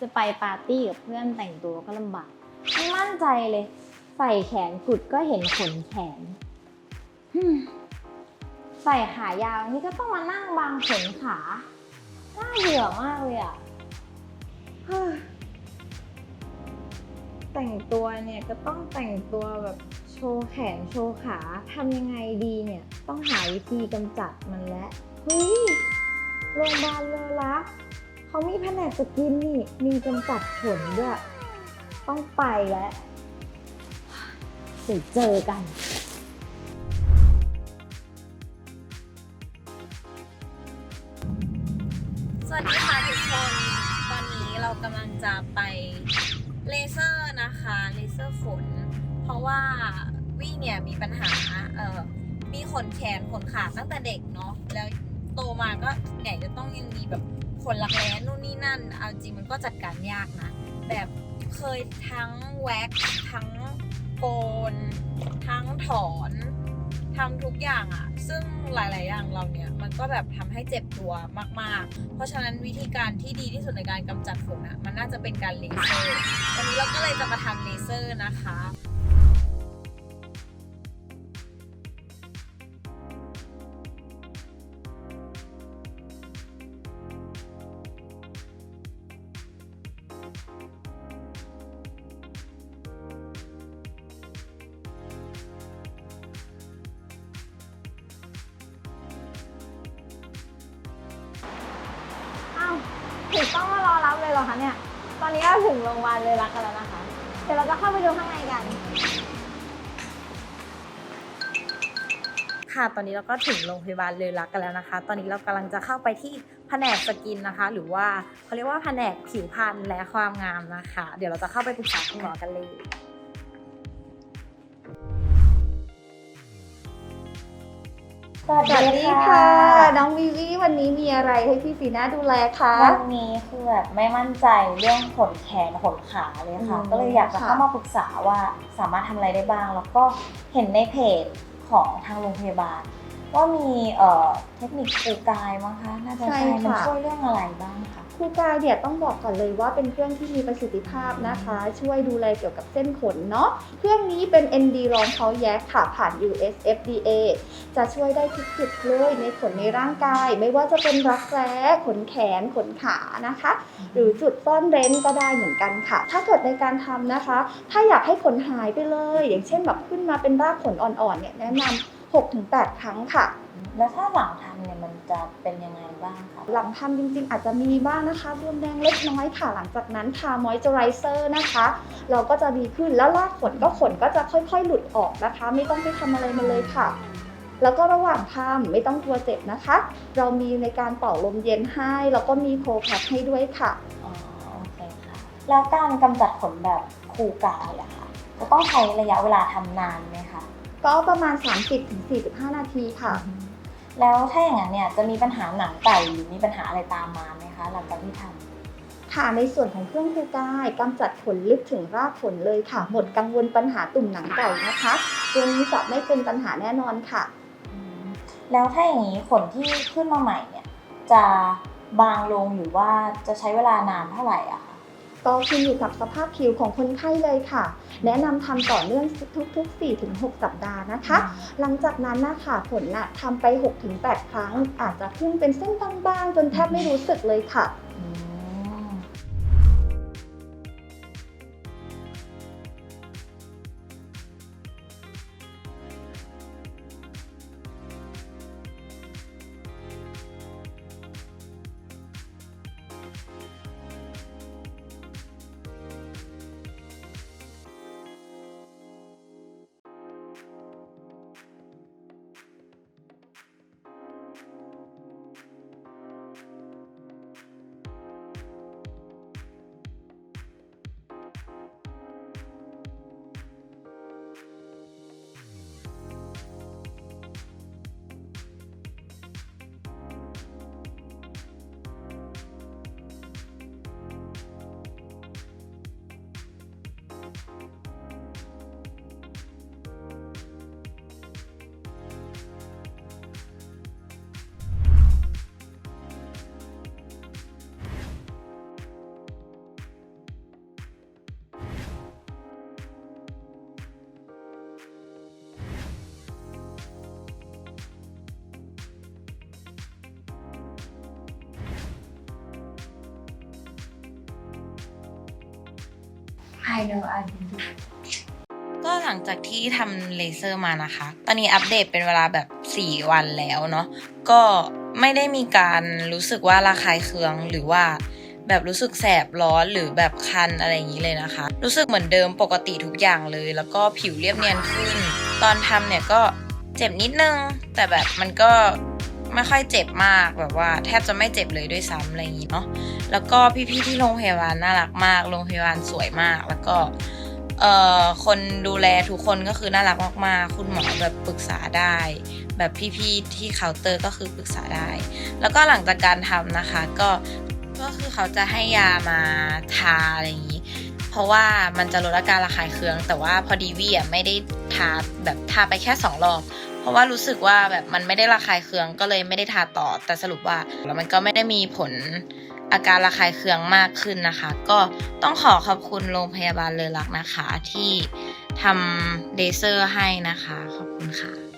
จะไปปาร์ตี้กับเพื่อนแต่งตัวก็ลำบากไม่มั่นใจเลย ใส่แขนกุดก็เห็นขนแขน ใส่ขายาวนี่ก็ต้องมานั่งบางขนขาน่าเบื่อมากเลยอะแต่งตัวเนี่ยก็ต้องแต่งตัวแบบโชว์แขนโชว์ขาทำยังไงดีเนี่ย ต้องหาวิธีกำจัดมันแล้วเฮ้ยโรงพยาบาลเลอรัก เขามีแผนกสกินนี่ มีกำจัดขนด้วย ต้องไปแล้วเดี๋ยวเจอกัน สวัสดีค่ะทุกคน ตอนนี้เรากำลังจะไปเลเซอร์นะคะ เลเซอร์ขน เพราะว่าวี่เนี่ยมีปัญหา เอ่อ มีขนแขนขนขาตั้งแต่เด็กเนาะ แล้วโตมาก็ไหนจะต้องยังมีแบบ ขนหลักแร้นู่นนี่นั่นเอาจริงมันก็จัดการยากนะ แบบเคยทั้งแว็กทั้งโกน ทั้งถอนทำทุกอย่างอะซึ่งหลาย ๆ อย่างเราเนี่ย มันก็แบบทำให้เจ็บตัวมาก ๆ เพราะฉะนั้นวิธีการที่ดีที่สุดในการกำจัดขนอะมันน่าจะเป็นการเลเซอร์ วันนี้เราก็เลยจะมาทำเลเซอร์นะคะ อคะเนี่ย ตอนนี้เราถึงโรงพยาบาลเลยรักกันแล้วนะคะ เดี๋ยวเราจะเข้าไปดูข้างในกัน ค่ะ ตอนนี้เราก็ถึงโรงพยาบาลเลยรักกันแล้วนะคะ ตอนนี้เรากำลังจะเข้าไปที่แผนกสกินนะคะ หรือว่าเขาเรียกว่าแผนกผิวพรรณและความงามนะคะ เดี๋ยวเราจะเข้าไปปรึกษาคุณหมอกันเลย สวัสสวัสดีดีค่ะค่ะ น้องวิวีวันนี้มีอะไรให้พี่ฟีน่าดูแลคะวันนี้คือแบบไม่มั่นใจเรื่องขนแขนขนขาเลยค่ะอืมก็เลยอยากจะค่ะเข้ามาปรึกษาว่าสามารถทำอะไรได้บ้าง แล้วก็เห็นในเพจของทางโรงพยาบาล ว่ามีเอ่อเทคนิคปูกายมั้งคะน่าจะใช่มันช่วยเรื่องอะไรบ้างคะ ครูกายเนี่ยต้องบอกก่อนเลยว่าเป็นเครื่องที่มีประสิทธิภาพนะคะ ช่วยดูแลเกี่ยวกับเส้นขนเนาะเครื่องนี้เป็น ND รองเขาแยกค่ะผ่าน US FDA จะช่วยได้ทุกจุดเลยในขนในร่างกาย ไม่ว่าจะเป็นรักแร้ขนแขนขนขานะคะ หรือจุดซ่อนเร้นก็ได้เหมือนกันค่ะ ถ้าเกิดในการทำนะคะ ถ้าอยากให้ขนหายไปเลย อย่างเช่นแบบขึ้นมาเป็นรากขนอ่อนๆเนี่ยแนะนำ 6-8 ครั้งค่ะ แล้วถ้าหลังทำเนี่ยมันจะเป็นยังไงบ้างคะ หลังทำจริงๆ อาจจะมีบ้างนะคะบวมแดงเล็กน้อยค่ะ หลังจากนั้นทามอยเจอไรเซอร์นะคะ เราก็จะดีขึ้นแล้วรากขนก็ขนก็จะค่อยๆ หลุดออกนะคะ ไม่ต้องไปทำอะไรมาเลยค่ะ แล้วก็ระหว่างทำไม่ต้องกลัวเจ็บนะคะ เรามีในการเป่าลมเย็นให้แล้วก็มีโคแพคให้ด้วยค่ะ อ๋อโอเคค่ะ แล้วการกำจัดขนแบบคูกายอะค่ะ จะต้องใช้ระยะเวลาทำนานไหมคะ ก็ประมาณ 30-45 นาทีค่ะ แล้วถ้าอย่างนั้นเนี่ยจะมีปัญหาหนังไก่หรือมีปัญหาอะไรตามมาไหมคะหลังจากที่ทำ ค่ะในส่วนของเครื่องคูกายกำจัดขนลึกถึงรากขนเลยค่ะ หมดกังวลปัญหาตุ่มหนังไก่นะคะตัวนี้จะไม่เป็นปัญหาแน่นอนค่ะแล้วถ้าอย่างนี้ขนที่ขึ้นมาใหม่เนี่ย จะบางลงหรือว่าจะใช้เวลานานเท่าไหร่อะคะ ก็ขึ้นอยู่กับสภาพผิวของคนไข้เลยค่ะ แนะนำทำต่อเนื่องทุก ๆ 4-6 สัปดาห์นะคะ หลังจากนั้นนะคะผลน่ะทำไป 6-8 ครั้ง อาจจะขึ้นเป็นเส้นบางๆ จนแทบไม่รู้สึกเลยค่ะ I know I can do ก็หลังจากที่ทำเลเซอร์มานะคะ ตอนนี้อัปเดตเป็นเวลาแบบ 4 วันแล้วเนาะ ก็ไม่ได้มีการรู้สึกว่าระคายเคืองหรือว่าแบบรู้สึกแสบร้อนหรือแบบคันอะไรอย่างนี้เลยนะคะ รู้สึกเหมือนเดิมปกติทุกอย่างเลย แล้วก็ผิวเรียบเนียนขึ้น ตอนทำเนี่ยก็เจ็บนิดนึง แต่แบบมันก็ ไม่ค่อยเจ็บมากแบบว่า แทบจะไม่เจ็บเลยด้วยซ้ำอะไรอย่างนี้เนาะแล้วก็พี่ๆที่โรงพยาบาลน่ารักมากโรงพยาบาลสวยมาก แล้วก็เอ่อคนดูแลทุกคนก็คือน่ารักมากๆ คุณหมอแบบปรึกษาได้ แบบพี่ๆที่เคาน์เตอร์ก็คือปรึกษาได้ แล้วก็หลังจากการทำนะคะก็ก็คือเขาจะให้ยามาทาอะไรอย่างนี้ เพราะว่ามันจะลดอาการระคายเคือง แต่ว่าพอดีวี่อะไม่ได้ทาแบบทาไปแค่สองรอบ เพราะว่ารู้สึกว่าแบบมันไม่ได้ระคายเคืองก็เลยไม่ได้ทาต่อ แต่สรุปว่าแล้วมันก็ไม่ได้มีผลอาการระคายเคืองมากขึ้นนะคะ ก็ต้องขอขอบคุณโรงพยาบาลเลอรักนะคะ ที่ทำเลเซอร์ให้นะคะ ขอบคุณค่ะ